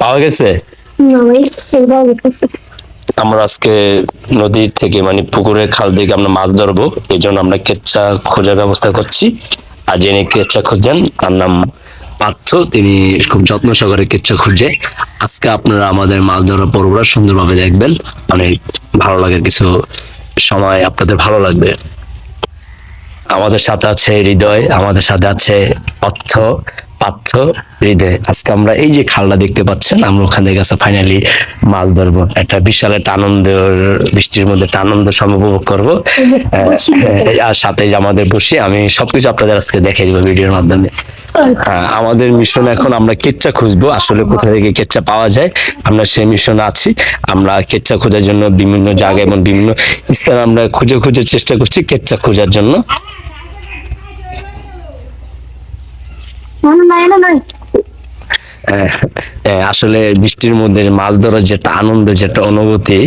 পাওয়া গেছে? আমরা আজকে নদীর থেকে মানে পুকুরের খাল থেকে আমরা মাছ ধরবো। এই জন্য আমরা কেচ্চা খোঁজার ব্যবস্থা করছি। আর যিনি কেচ্চা খুঁজছেন, তার নাম পার্থ। তিনি খুব যত্ন সহকারে কেচ্চা খুঁজছে। আজকে আপনারা আমাদের মাছ ধরার পর্বটা সুন্দরভাবে দেখবেন। অনেক ভালো লাগে, কিছু সময় আপনাদের ভালো লাগবে। আমাদের সাথে আছে হৃদয় আমাদের সাথে আছে অর্থ পার্থ হৃদয়। আজকে আমরা এই যে খালটা দেখতে পাচ্ছেন আমরা ওখানে গেছে ফাইনালি মাছ ধরবো। একটা বিশাল একটা আনন্দ বৃষ্টির মধ্যে একটা আনন্দ সমভোগ উপভোগ করব। আর সাথে আমাদের বসে আমি সবকিছু আপনাদের আজকে দেখে দিব ভিডিওর মাধ্যমে। আমাদের মিশন এখন আমরা কেচ্চা খুঁজবো, আসলে কোথা থেকে কেচ্চা পাওয়া যায়। আমরা সেই মিশনে আছি। আমরা কেচ্চা খোঁজার জন্য বিভিন্ন জায়গায় এবং বিভিন্ন স্থানে আমরা খুঁজে খুঁজে চেষ্টা করছি কেচ্চা খোঁজার জন্য। না না না। আসলে বৃষ্টির মধ্যে মাছ ধরার যেটা আনন্দ যেটা অনুভূতি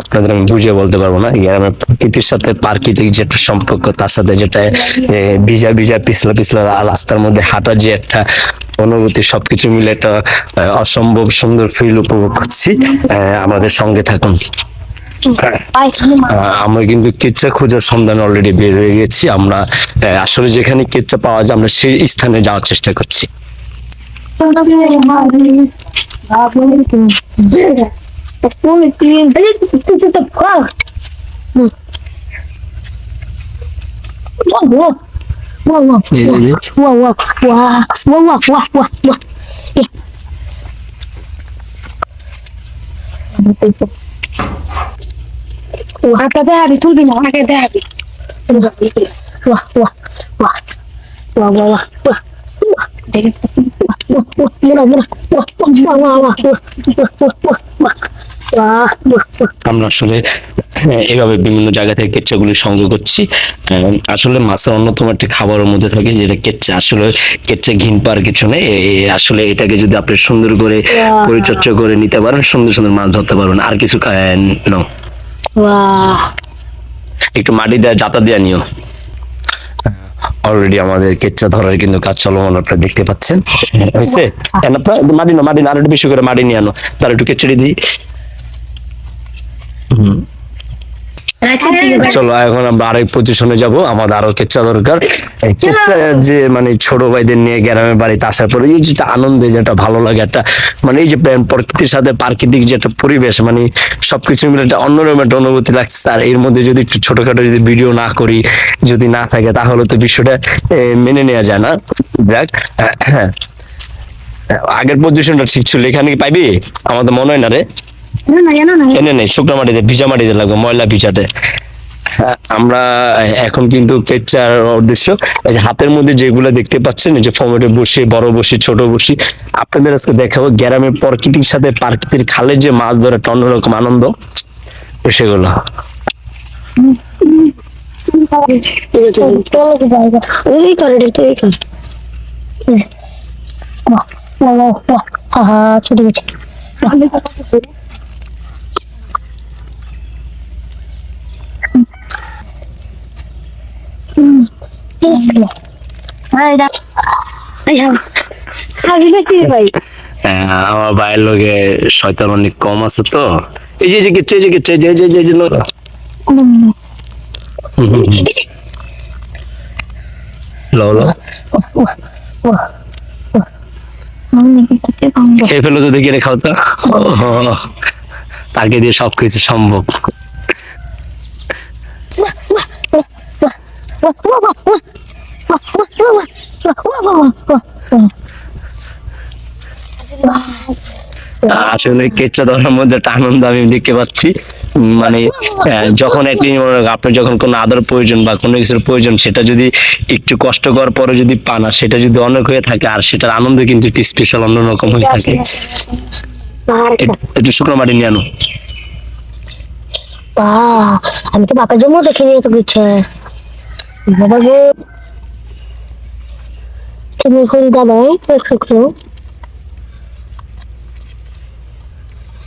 আপনাদের আমি বুঝিয়ে বলতে পারব না। গ্রামের প্রকৃতির সাথে প্রাকৃতিক যেটা সম্পর্ক তার সাথে যেটা ভিজা ভিজা পিছলা পিছলা রাস্তার মধ্যে হাঁটার যে একটা অনুভূতি সবকিছু মিলে একটা অসম্ভব সুন্দর ফিল উপভোগ করছি আমাদের সঙ্গে থাকুন। আহ, আমরা কিন্তু কেচ্চা খোঁজার সন্ধান অলরেডি বের হয়ে গেছি। আমরা আসলে যেখানে কেচ্চা পাওয়া যায় আমরা সেই স্থানে যাওয়ার চেষ্টা করছি। وحتى ذهبي طول بينا حاجة ذهبي واه واه واه واه واه واه واه আমরা আসলে হ্যাঁ, এভাবে বিভিন্ন জায়গা থেকে কেচ্চাগুলি সংগ্রহ করছি। আসলে মাছের অন্যতম একটা খাবারের মধ্যে থাকে যেটা কেচ্চা আসলে কেচ্চা ঘিন পাওয়ার কিছু নেই। আসলে এটাকে যদি আপনি সুন্দর করে পরিচর্যা করে নিতে পারেন সুন্দর সুন্দর মাছ ধরতে পারবেন। আর কিছু খায় একটু মাটি দেয় জাতা দেয়া নিও। অলরেডি আমাদের কেচ্চা ধরার কিন্তু কাজ চলমান, আপনারা দেখতে পাচ্ছেন। হয়েছে? মাটি না মাটি না আর একটু বেশি করে মাটি নিয়ে আনো। তার একটু কেচড়ি দিই। হুম। চলো এখন আমরা আরেক পজিশনে যাব। আমাদের আরও কেচ্চা দরকার। যে মানে ছোট ভাইদের নিয়ে গ্রামের বাড়িতে আসার পরে এই যেটা আনন্দে যেটা ভালো লাগে একটা মানে এই যে প্রকৃতির সাথে প্রাকৃতিক যে একটা পরিবেশ মানে সবকিছু মিলে একটা অন্যরকম একটা অনুভূতি লাগছে। আর এর মধ্যে যদি একটু ছোটখাটো যদি ভিডিও না করি যদি না থাকে তাহলে তো বিষয়টা মেনে নেওয়া যায় না। দেখ হ্যাঁ। আগের পজিশনটা ঠিক ছিল। এখানে কি পাইবি? আমাদের মনে হয় না রে। এনে নেই শুকনো মাটিতে ভিজা মাটিতে লাগবে ময়লা ভিজাতে। আমরা এখন কিন্তু কেচার উদ্দেশ্য হাতের মধ্যে যেগুলো দেখতে পাচ্ছেন যে ফমেটে বসি বড় বসি ছোট বসি আপনাদের আজকে দেখাবো গ্রামের প্রকৃতির সাথে খালের যে মাছ ধরে অন্যরকম আনন্দ সেগুলো। ছুটে গেছে ভাই হ্যাঁ, আমার বাইরের লোকে শয়তান অনেক কম আছে তো এই যে এই যে কেচে এই যে কেচে যে যে খেয়ে দেখি খাও তাকে দিয়ে সবকিছু সম্ভব আসলে কেচ্চা ধরার মধ্যে একটা আনন্দ আমি দেখতে পাচ্ছি। মানে যখন একটি আপনার যখন কোনো আদর প্রয়োজন বা কোনো কিছুর প্রয়োজন, সেটা যদি একটু কষ্ট করার পরে যদি পান, আর সেটা যদি অনেক হয়ে থাকে, আর সেটার আনন্দ কিন্তু একটু স্পেশাল অন্যরকম হয়ে থাকে। একটু- শুকনো মাটি নিয়ে আনো। আমি তো বাপের জন্য দেখিনি এত কিছু। বাবা গো তুমি কোন দাদাই শুক্র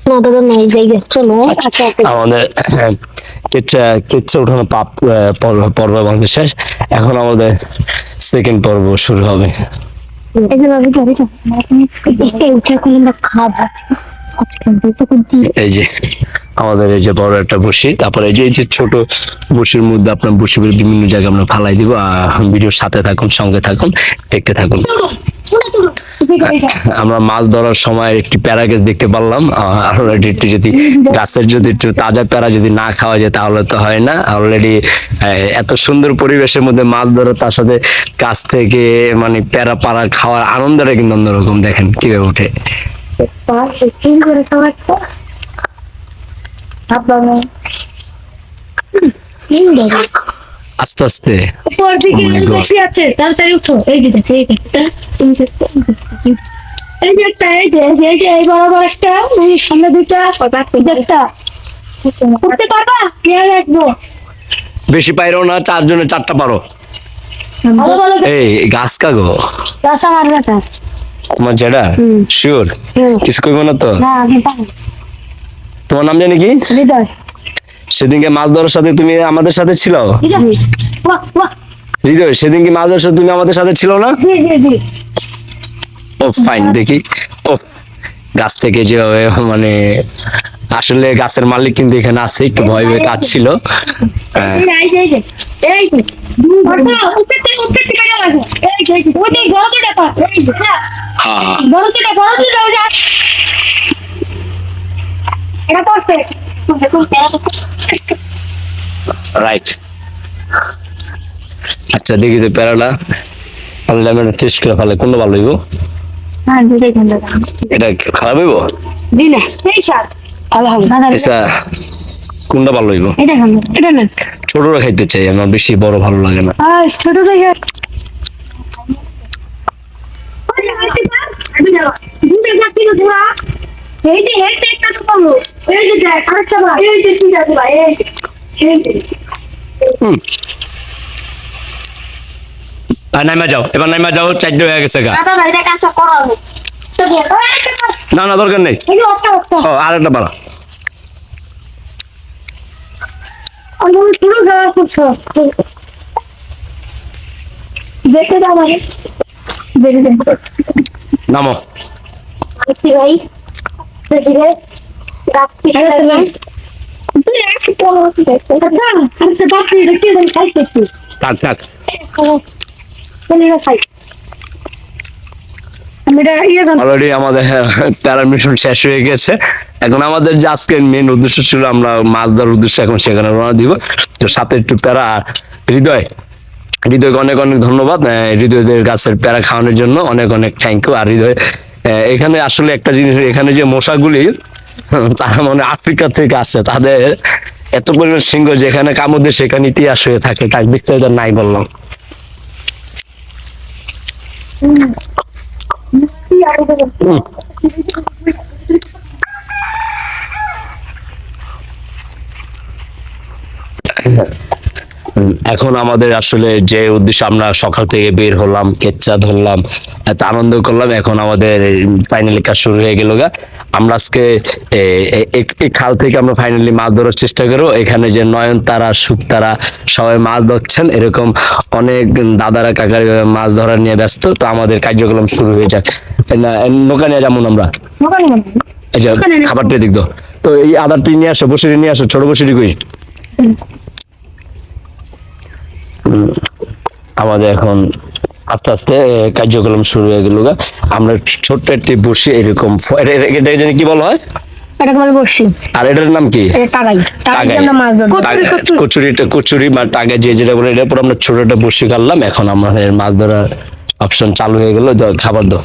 না দাদা নাই যাই চলো আচ্ছা, আচ্ছা, আচ্ছা। আমাদের হ্যাঁ, কিচ্ছা উঠানো পাপ পর্ব আমাদের শেষ। এখন আমাদের সেকেন্ড পর্ব শুরু হবে। এখন আমি খাব। এই যে আমাদের এই যে বড় একটা বসি, তারপরে এই যে এই যে ছোট বসির মধ্যে আপনার বসি বিভিন্ন জায়গায় আমরা ফালাই দিব ভিডিওর সাথে থাকুন, সঙ্গে থাকুন, দেখতে থাকুন। আমরা মাছ ধরার সময় একটি প্যারা গাছ দেখতে পারলাম অলরেডি একটু যদি গাছের যদি একটু তাজা প্যারা যদি না খাওয়া যায় তাহলে তো হয় না। অলরেডি এত সুন্দর পরিবেশের মধ্যে মাছ ধরা তার সাথে গাছ থেকে মানে প্যারা পাড়া খাওয়ার আনন্দটা কিন্তু অন্যরকম দেখেন, কীভাবে ওঠে। করে আপনার আস্তে। আস্তে উপর দিকে Oh. বেশি আছে তাড়াতাড়ি উঠো। এই যে দেখো, এই যে এই যে একটা, এই যে এই যে এই যে, এই যে এই বড় বড় একটা এই সামনে দুইটা এই যে পারবা? খেয়াল রাখব। বেশি পাইরো না চারজনে চারটা পারো। এই গাছ কাগো। গাছ আমার তোমার জেডা শিওর কিছু কইব না তো? তোমার নাম জানি কি? সেদিনকে মাছ ধরার সাথে তুমি আমাদের সাথে ছিল? হৃদয়। সেদিন কি মাছ ধরার সাথে তুমি আমাদের সাথে ছিল না? জি জি জি। ও ফাইন দেখি। ও গাছ থেকে যেভাবে মানে আসলে গাছের মালিক কিন্তু এখানে আছে একটু ভয় ভয় কাজ ছিল এই যে এই যে এই যে বাবা উঠতে উঠতে ঠিক আছে এই যে এই যে ওই যে বড় দুটা পা এই যে। বড় দুটা বড় দুটা ওই যে এটা করছে দেখুন রাইট আচ্ছা দেখি তো প্যারাটা। আল্লাহ মানে টেস্ট করে ফেলে কোনটা ভালো হইব? হ্যাঁ এটা খারাপ হইব? এই সার। ভালো কোনটা ভালো হইব এটা এটা না ছোটরা খাইতে চাই আমার বেশি বড় ভালো লাগে না। নাইমা যাও এবার নাইমা যাও চারটে হয়ে গেছে গা। না না দরকার নেই। ও আরেকটা বাড়া। নামো। একটু থাক খাই আমি এটা ইয়ে জানি অলরেডি আমাদের প্যারামিশন শেষ হয়ে গেছে। এখন আমাদের যে আজকের মেন উদ্দেশ্য ছিল আমরা মাছ ধরার উদ্দেশ্যে এখন সেখানে রওনা দিব। তো সাথে একটু প্যারা হৃদয়। হৃদয়কে অনেক অনেক ধন্যবাদ। হৃদয়দের গাছের প্যারা খাওয়ানোর জন্য অনেক অনেক থ্যাংক ইউ আর হৃদয় এখানে আসলে একটা জিনিস এখানে যে মশাগুলি তারা মানে আফ্রিকা থেকে আসছে তাদের এত পরিমাণ সিংহ যেখানে কামড় সেখানে ইতিহাস হয়ে থাকে। তার বিস্তারিত নাই বললাম। হুম। এখন আমাদের আসলে যে উদ্দেশ্যে আমরা সকাল থেকে বের হলাম কেচ্চা ধরলাম এত আনন্দ করলাম এখন আমাদের ফাইনালি কাজ শুরু হয়ে গেল গা। আমরা আজকে এ- এ- এ- এই খাল থেকে আমরা ফাইনালি মাছ ধরার চেষ্টা করব। এখানে যে নয়নতারা শুকতারা সবাই মাছ ধরছেন এরকম অনেক দাদারা কাকার মাছ ধরা নিয়ে ব্যস্ত। তো আমাদের কার্যক্রম শুরু হয়ে যাক। নৌকা নিয়ে যেমন আমরা। খাবারটা দিক তো এই আদারটি নিয়ে আসো বসিরি নিয়ে আসো ছোট বসিরি কই? আমাদের এখন আস্তে আস্তে কার্যক্রম শুরু হয়ে গেল আমরা ছোট্ট একটি বসি এরকম এটা জানি কি বলা হয়? এটাকে বলে বসছি আর এটার নাম কি? এটা টাকাই টাকাই আমরা মাছ ধরবো টাগা- কচুরি বা যে যেটা বলে এটার পর আমরা ছোট একটা বসি কাটলাম। এখন আমাদের মাছ ধরার অপশন চালু হয়ে গেল। খাবার দাও।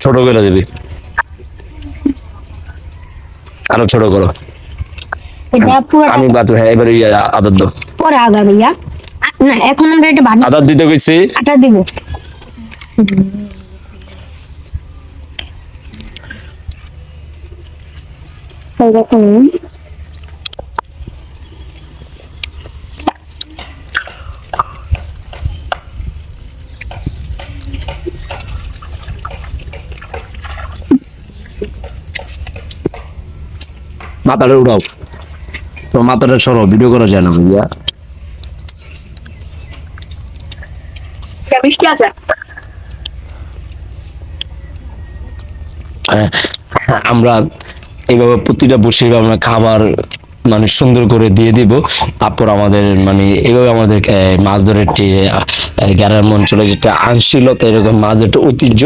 ছোট করে দিবি। আরও ছোট করো। আমি বাদ হ্যাঁ এবারে আদর দাও পরে আগা ভাইয়া না এখন আমরা এটা বাদ আদার দিতে কইছি। আটা দিব। দেখুন। মাথাটা উঠাও তোমার মাথাটা সরো ভিডিও করা যায় না ভাইয়া। মিষ্টি আছে? হ্যাঁ, আমরা এইভাবে প্রতিটা বসে আমরা খাবার মানে সুন্দর করে দিয়ে দিব। তারপর আমাদের মানে এইভাবে আমাদের মাছ ধরে গ্রাম অঞ্চলে যেটা আংশিলতা এরকম মাছ একটা ঐতিহ্য।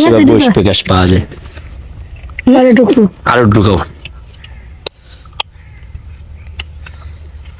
সেভাবে প্রকাশ পাওয়া যায়। আরও ঢুকাও দেখি দেখি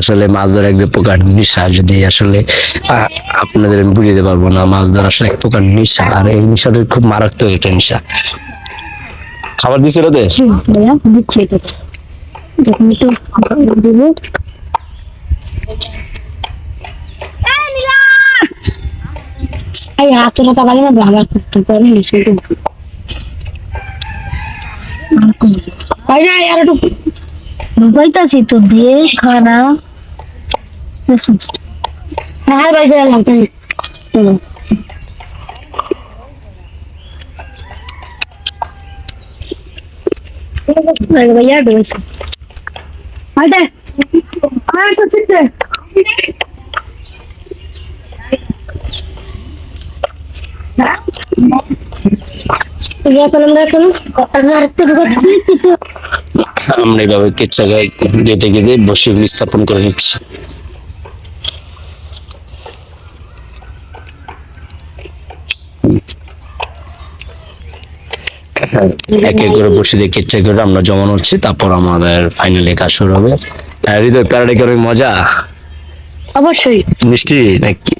আসলে মাছ ধরা এক প্রকার নেশা। যদি আসলে আপনাদের আমি বুঝাতে পারব না, মাছ ধরা আসলে এক প্রকার নেশা। আর এই নেশাটা খুব মারাত্মক একটা নেশা। খাবার ওদের? দিচ্ছি দিব। এই আর একটু ঢুকাইতাছি তো দিয়ে খানা হ্যাঁ ভাই গেলাম তাই ভাইয়া ঢুকাইছে হাইটে আর তো চিত্তে আমরা এইভাবে কেচ্ছা গায়ে গেতে গেতে বসে স্থাপন করে নিচ্ছি। এক এক করে বসে দিয়ে কেচ্ছা করে আমরা জমানো হচ্ছে তারপর আমাদের ফাইনালি কাজ শুরু হবে। হ্যাঁ, হৃদয় প্যারাডে করে মজা? অবশ্যই। মিষ্টি নাকি?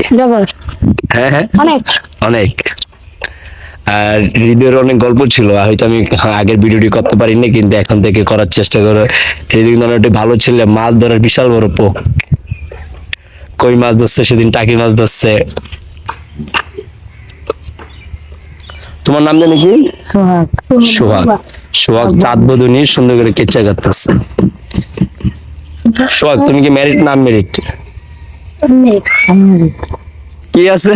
হ্যাঁ হ্যাঁ। অনেক। অনেক। আর হৃদয়ের অনেক গল্প ছিল হয়তো আমি আগের ভিডিওটি করতে পারিনি কিন্তু এখন থেকে করার চেষ্টা করো। হৃদয় কিন্তু অনেকটা ভালো ছিল মাছ ধরার বিশাল বড় পো কই মাছ ধরছে সেদিন টাকি মাছ ধরছে। তোমার নাম জানি কি? সোহাগ। সোহাগ। চাঁদ বদনি সুন্দর করে কেচ্চা কাটতেছে। সোহাগ তুমি কি ম্যারিড নাম ম্যারিড কি আছে?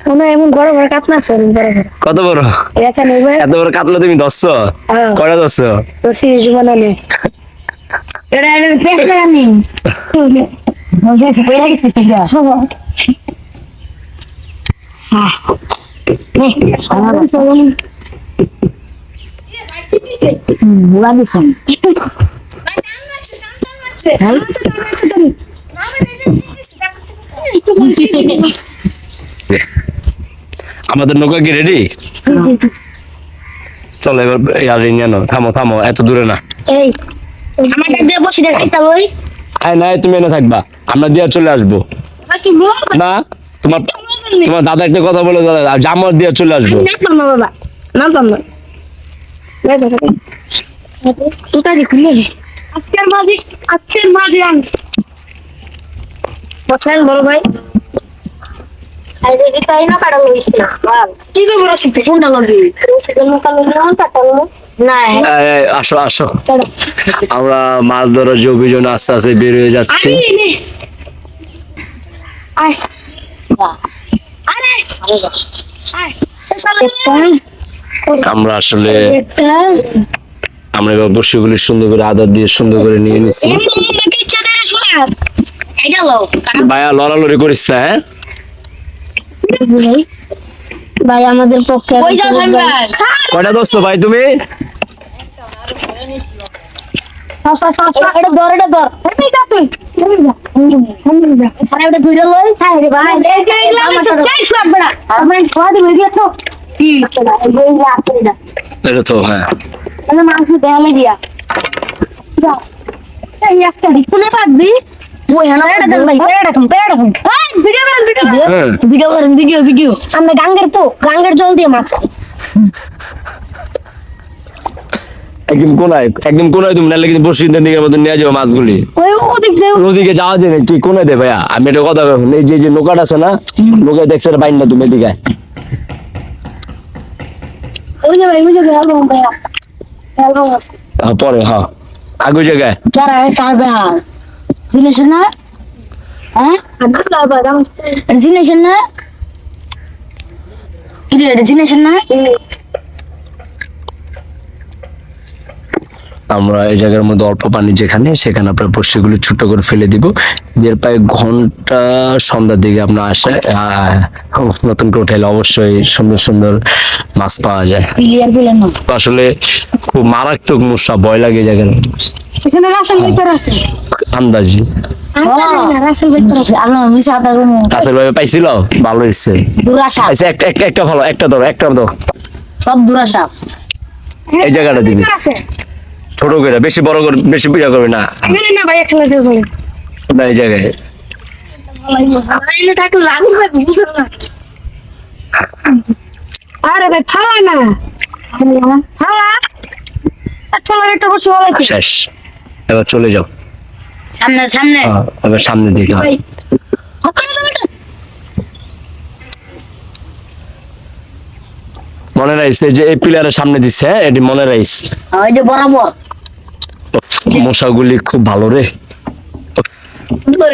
কোনো এমন বড় বড় কাতনা আছে বড় বড়। কত বড়? এটা নেবে? এত বড় কাতলা তুমি ধরছো? হ্যাঁ। কয়টা ধরছো? তোর সিরিজ জীবন নেই এটা আমি। করে নি তিজা হ্যাঁ। নে আমার লাগিছে আমাদের নৌকা কি রেডি চলো এবার আর জানো থামো থামো এত দূরে না। আয় না তুমি এনে থাকবা। আমরা দিয়া চলে আসব। না তোমার তোমার দাদা একটা কথা বলে দাদা জামার দিয়া চলে আসব। না বাবা না খুলে আজকের মাঝি আজকের মাঝি বড় ভাই। কি আমার আসো আসো মাছ ধরার যে অভিযান আস্তে আস্তে বের হয়ে যাচ্ছি আমরা আসলে আমরা এবার বসিগুলি সুন্দর করে আদার দিয়ে সুন্দর করে নিয়ে নিচ্ছি ভাইয়া লড়ালড়ি করিস না হ্যাঁ ভাই আমাদের পক্ষে কয়টা দোস্ত ভাই তুমি হ্যাঁ ভাই হ্যাঁ মাংস দেয়ালে দিয়া হ্যাঁ ভিডিও করেন ভিডিও হ্যাঁ। ভিডিও আমরা গাঙ্গের পো গাঙ্গের জল দিয়ে মাছ খাই। একদম কোনায় একদম কোনায় তুমি নাহলে কিন্তু বসি দিকে মতো নিয়ে যাব মাছগুলি। ওই ওদিক দিয়ে ওদিকে যাওয়া যায় না তুই কোনে দে ভাইয়া। আমি একটা কথা এই যে যে নৌকাটা আছে না নৌকা দেখছে বাইন না তুমি এদিকে হ্যাঁ, পরে হ্যাঁ। আগে জায়গায় জিনিস না? হ্যাঁ? জিনিস আমরা এই জায়গার মধ্যে অল্প পানি যেখানে, সেখানে আপনার বর্ষিগুলো ছোট করে ফেলে দিব। এর প্রায় ঘণ্টা সন্ধ্যার দিকে আপনার আসে নতুন করে উঠাইলে অবশ্যই সুন্দর সুন্দর মাছ পাওয়া যায়। আসলে খুব মারাত্মক মূষা ভয় লাগে সেখানে রাসেল আছে আন্দাজি। রাসেল ভাই পাইছিল? ভালো হচ্ছে আচ্ছা একটা একটা একটা ভালো একটা ধরো একটা ধরো সব দুরাশা। এই জায়গাটা দিবি। ছোট করে বেশি বড় করে বেশি পূজা করবে না। না ভাই খেলা দেব বলে। না এই জায়গায়। আরে ভাই ফালা না। ফালা একটা বসে ভালো শেষ। এবার চলে যাও। সামনে সামনে। হ্যাঁ, এবার সামনে দিকে মনে রাইস এই যে এই পিলারের সামনে দিচ্ছে হ্যাঁ এটি মনে রাইস। ওই যে বরাবর। মশাগুলি খুব ভালো রে। সুন্দর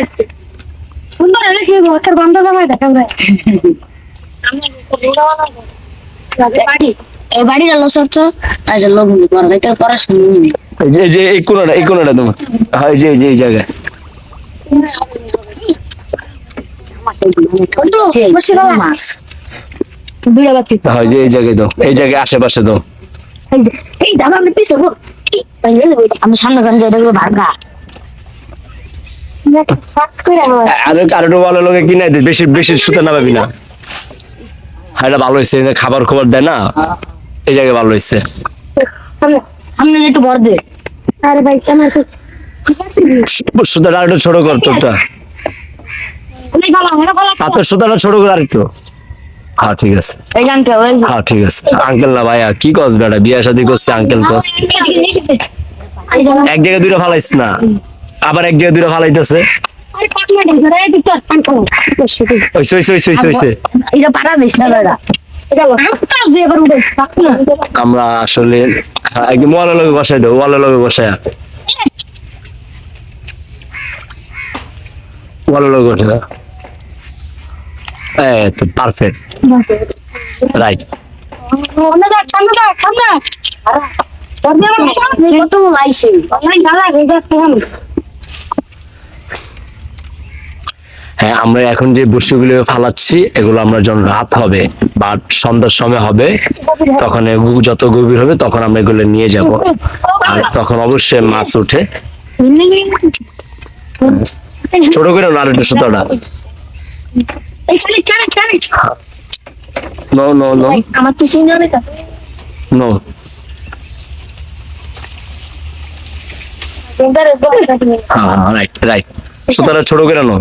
সুন্দর হলে কি দেখাম ভাই। এই বাড়ির আলো সব তো? আচ্ছা লোক বড় দেখতে এই যে এই যে এই কোনটা এই কোনটা তোমার। হ্যাঁ এই যে এই যে এই বাতি হ্যাঁ যে এই জায়গায় দাও। এই জায়গায় আশেপাশে দাও। এই দাদা আমি পিছে আমি সামনে জানি এটা ভাগা আর আর ভালো লোকে কিনে দে বেশি বেশি সুতা না পাবি না? হ্যাঁ এটা ভালো হয়েছে খাবার খবর দেয় না? এই জায়গায় ভালো হয়েছে সামনে একটু বড় দে। আরে ভাই কেমন সুতাটা একটু ছোট কর তোরটা। আপনার সুতাটা ছোট করে আর হ্যাঁ ঠিক আছে। হ্যাঁ ঠিক আছে। আঙ্কেল না ভাইয়া কি কস বেটা? বিয়া শাদি করছে আঙ্কেল কস। এক জায়গায় দুইটা ফালাইছ না। আবার এক ফালাইতেছে। দিয়ে উঠে পাক না। আমরা আসলে হ্যাঁ, ওয়ালের লগে বসাই দেবো ওয়ালের লগে বসাই ওয়ালের লগে বসে এই তো পারফেক্ট রাইট কত লাইছে ভালো এটা কেমন হ্যাঁ আমরা এখন যে বস্তুগুলো ফালাচ্ছি এগুলো আমরা যখন রাত হবে বা সন্ধ্যার সময় হবে তখন যত গভীর হবে তখন আমরা এগুলো নিয়ে যাব। আর তখন অবশ্যই মাছ উঠে। ছোট করে না সুতোটা আমার তো নো হ্যাঁ রাইট রাইট সুতোটা ছোট করে নো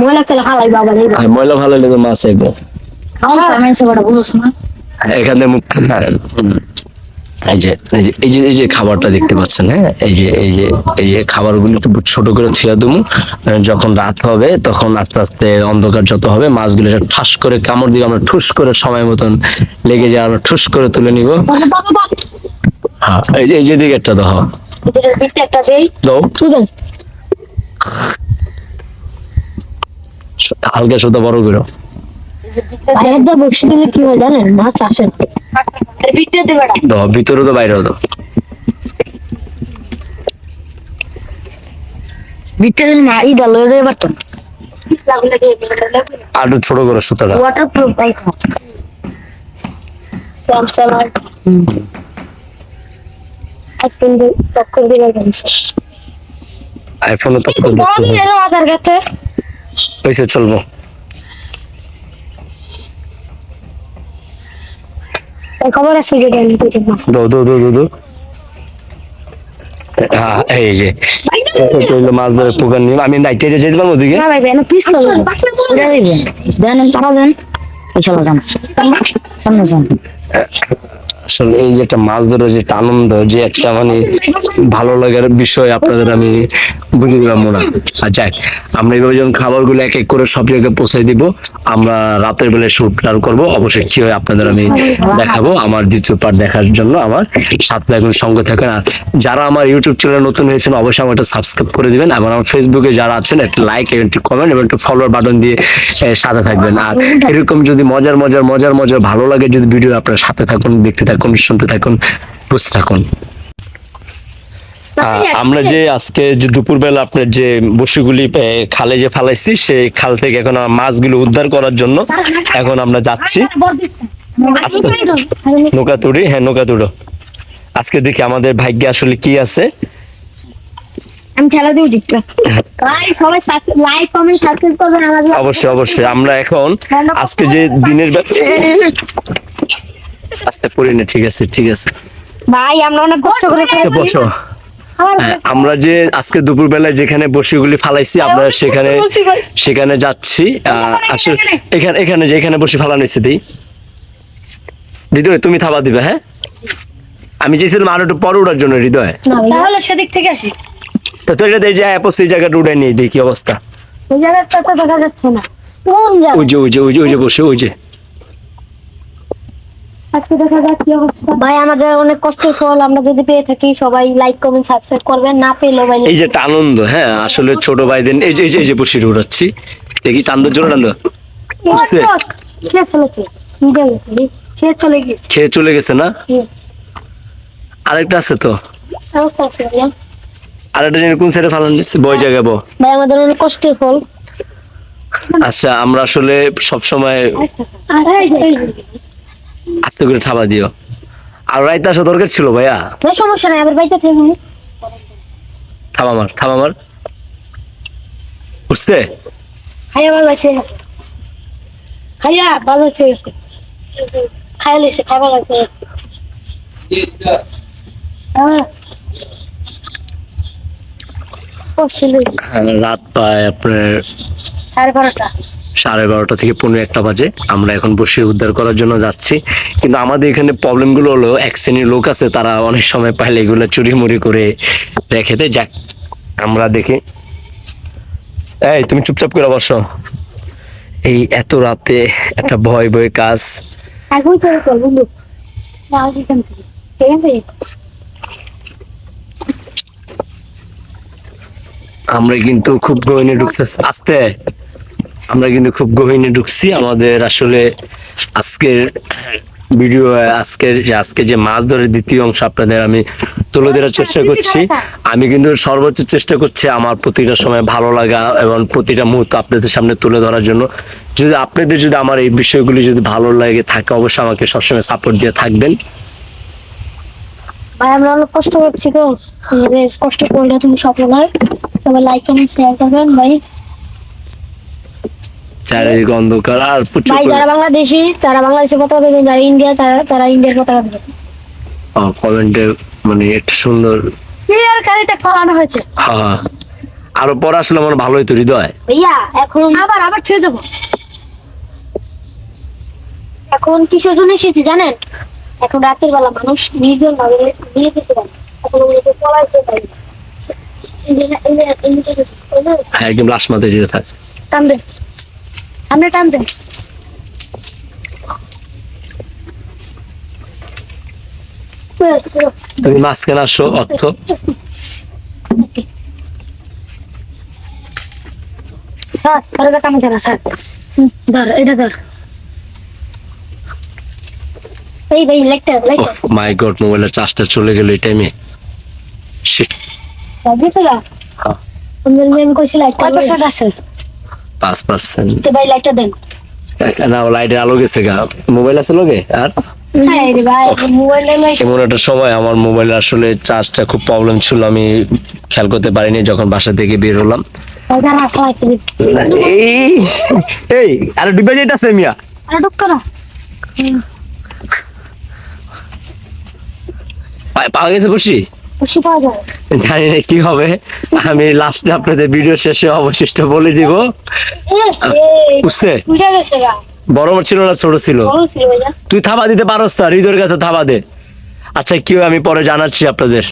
ময়লা চলে হালাই বাবা রে। ময়লা ভালো লেগে মাছ আইবো। এখানে মুখ এই যে এই যে- এই যে এই যে খাবারটা দেখতে পাচ্ছেন হ্যাঁ? এই যে এই যে এই যে খাবারগুলো একটু ছোট করে থিয়া দেবো। যখন রাত হবে তখন আস্তে আস্তে অন্ধকার যত হবে মাছগুলো ঠাস করে কামড় দিয়ে আমরা ঠুস করে সময় মতন লেগে যায় আমরা ঠুস করে তুলে নিব। হ্যাঁ এই যে এই যে দিকে একটা দাও। দাও হালকা সুতা বড় করে। বসে দিলে কি হয় জানেন? মাছ আসে ভিতরে তো বাইরে ডাল হয়ে যায় আর ছোট করে সুতাটা। ওয়াটার প্রুফ বাইক স্যামসাং আর আইফোন দিয়ে টক্কর দিয়ে গেছে। আইফোনে তো করে বড় দিন এলো আধার কাছে হয়েছে চলবো। খবর আছে যে দাও হ্যাঁ এই যে এটা মাছ ধরে পোকার নিয়ম। আমি নাইটে যেতে পারব ওদিকে? না ভাই না পিস না উড়ে দিবেন দেন টাকা দেন। চলো যান। সামনে যান। আসলে এই যে একটা মাছ ধরার যে আনন্দ, যে একটা মানে ভালো লাগার বিষয় আপনাদের আমি বুঝে দিলাম না আর যাই, আমরা এইভাবে যখন খাবারগুলো এক এক করে সব জায়গায় পৌঁছে দিব, আমরা রাতের বেলায় শুট করব। অবশ্যই কি হয় আপনাদের আমি দেখাবো আমার দ্বিতীয় পার্ট দেখার জন্য আমার সাথে এখন সঙ্গে থাকেন। আর যারা আমার ইউটিউব চ্যানেল নতুন হয়েছেন, অবশ্যই আমার একটা সাবস্ক্রাইব করে দিবেন এবং আমার ফেসবুকে যারা আছেন, একটা লাইক এবং একটু কমেন্ট এবং একটু ফলোয়ার বাটন দিয়ে সাথে থাকবেন। আর এরকম যদি মজার মজার মজার মজার ভালো লাগে, যদি ভিডিও আপনার সাথে থাকুন, দেখতে থাকুন শুনতে থাকুন বুঝতে থাকুন। আমরা যে আজকে যে দুপুরবেলা আপনার যে বসিগুলি খালে যে ফালাইছি সেই খাল থেকে এখন মাছগুলো উদ্ধার করার জন্য এখন আমরা যাচ্ছি। আস্তে আস্তে। নৌকা তুড়ি হ্যাঁ নৌকা তুড়ো আজকে দেখি আমাদের ভাগ্যে আসলে কি আছে। আমি খেলা দিয়ে দিচ্ছি সবাই লাইক কমেন্ট সাবস্ক্রাইব করবেন আমাদের। অবশ্যই অবশ্যই। আমরা এখন আজকে যে দিনের আস্তে পড়ি না ঠিক আছে ঠিক আছে। ভাই আমরা অনেক কষ্ট করে বসো হ্যাঁ, আমরা যে আজকে দুপুরবেলায় যেখানে বসিগুলি ফালাইছি আমরা সেখানে সেখানে যাচ্ছি। আসলে এখানে। এখানে যে এখানে বসে ফালানো হয়েছে দিই। হৃদয় তুমি থাবা দিবে হ্যাঁ? আমি চেয়েছিলাম আরও একটু পরে উঠার জন্য হৃদয়। না তাহলে সেদিক থেকে আসি। তো তুই এটা যে অ্যাপস এই জায়গাটা উঠে নিয়ে দিই কি অবস্থা। ওই জায়গাটা তো দেখা যাচ্ছে না। কোন জায়গা? ওই যে ওই যে ওই যে বসে ওই যে। আজকে দেখা যাক কি অবস্থা। ভাই আমাদের অনেক কষ্টের ফল আমরা যদি পেয়ে থাকি সবাই লাইক কমেন্ট সাবস্ক্রাইব করবেন না পেলেও ভাই এই যে একটা আনন্দ হ্যাঁ আসলে ছোট ভাইদের এই যে এই যে এই যে বসে উড়াচ্ছি। দেখি জোরে ফেলেছে। চলে গেছে খেয়ে চলে গেছে না? আরেকটা আছে তো। অবস্থা আছে ভাইয়া। আরেকটা জিনিস কোন সাইডে ফালান দিচ্ছে? বই জায়গা বো। ভাই আমাদের অনেক কষ্টের ফল। আচ্ছা আমরা আসলে সব সময় আস্তে করে ঠাবা দিও। আর রাইতে আসা দরকার ছিল ভাইয়া। ভাই সমস্যা নাই আবার বাইতে থেকে থাবা মার থাবা মার বুঝছে খাইয়া ভালো আছে। খাইয়া ভালো আছে। খাইয়া লেছে খাই ভালো আছে। হ্যাঁ। হ্যাঁ, রাত প্রায় আপনার সাড়ে বারোটা। সাড়ে বারোটা থেকে পনেরো একটা বাজে। আমরা এখন বসে উদ্ধার করার জন্য যাচ্ছি। কিন্তু আমাদের এখানে প্রবলেমগুলো হলো এক শ্রেণির লোক আছে তারা অনেক সময় পাইলে এগুলো চুরি মুড়ি করে রেখে দেয়। যাক আমরা দেখি। এই তুমি চুপচাপ করে বসো। এই এত রাতে একটা ভয় ভয় কাজ। আমরা কিন্তু খুব গহীনে ঢুকছে। আস্তে। আমরা কিন্তু খুব গহীনে ঢুকছি। আমাদের আসলে আজকের ভিডিও আজকের আজকে যে মাছ ধরে দ্বিতীয় অংশ আপনাদের আমি তুলে ধরার চেষ্টা করছি। আমি কিন্তু সর্বোচ্চ চেষ্টা করছি আমার প্রতিটা সময় ভালো লাগা এবং প্রতিটা মুহূর্ত আপনাদের সামনে তুলে ধরার জন্য। যদি আপনাদের যদি আমার এই বিষয়গুলি যদি ভালো লাগে থাকে অবশ্যই আমাকে সবসময় সাপোর্ট দিয়ে থাকবেন। ভাই আমরা অনেক কষ্ট করছি তো। আমাদের কষ্ট করলে তুমি সফল হয়। সবাই লাইক কমেন্ট শেয়ার করবেন ভাই। চারিদিকে অন্ধকার আর প্রচুর ভাই যারা বাংলাদেশি তারা বাংলাদেশের পতাকা দেবেন যারা ইন্ডিয়া তারা তারা ইন্ডিয়ার পতাকা দেবেন কমেন্টে মানে একটা সুন্দর ক্লিয়ার কারিতে ফলানো হয়েছে। হ্যাঁ আরও পরে আসলে আমার ভালো হইতো হৃদয়। ভাইয়া এখন আবার আবার ছেড়ে দেবো। এখন কিসের জন্য এসেছি জানেন? এখন রাতের বেলা মানুষ নির্জন ভাবে নিয়ে যেতে পারে। এখন ওগুলোকে পলাইতে পারে হ্যাঁ একদম লাস্ট মাথায় যেতে থাক। টান সামনে টান তুমি মাঝখানে আসো অর্থ। ধর ধরে দেখ আমি ধরা স্যার। ধর এটা ধর। এই ভাই লাইটটা মাই গড মোবাইলের চার্জটা চলে গেল এই টাইমে শিট হ্যাঁ। আমি আমি কইছি লাইট কয় পার্সেন্ট আছে? পাঁচ পার্সেন্ট ভাই লাইটটা দেন। না লাইটের আলো গেছে গা। মোবাইল আছে আর? হ্যাঁ এমন একটা সময় আমার মোবাইল আসলে চার্জটা খুব প্রবলেম ছিল। আমি খেয়াল করতে পারিনি যখন বাসা থেকে বের হলাম। এই আরে ডুবে যাইতাছে মিয়া। আরে ডুক করা। পাওয়া গেছে বসি? জানি না কি হবে। আমি লাস্টে আপনাদের ভিডিও শেষে অবশিষ্ট বলে দিব। বুঝছে বড় ছিল না ছোট ছিল? তুই থাবা দিতে পারস না হৃদয়ের কাছে থাবা দে। আচ্ছা কেউ আমি পরে জানাচ্ছি আপনাদের।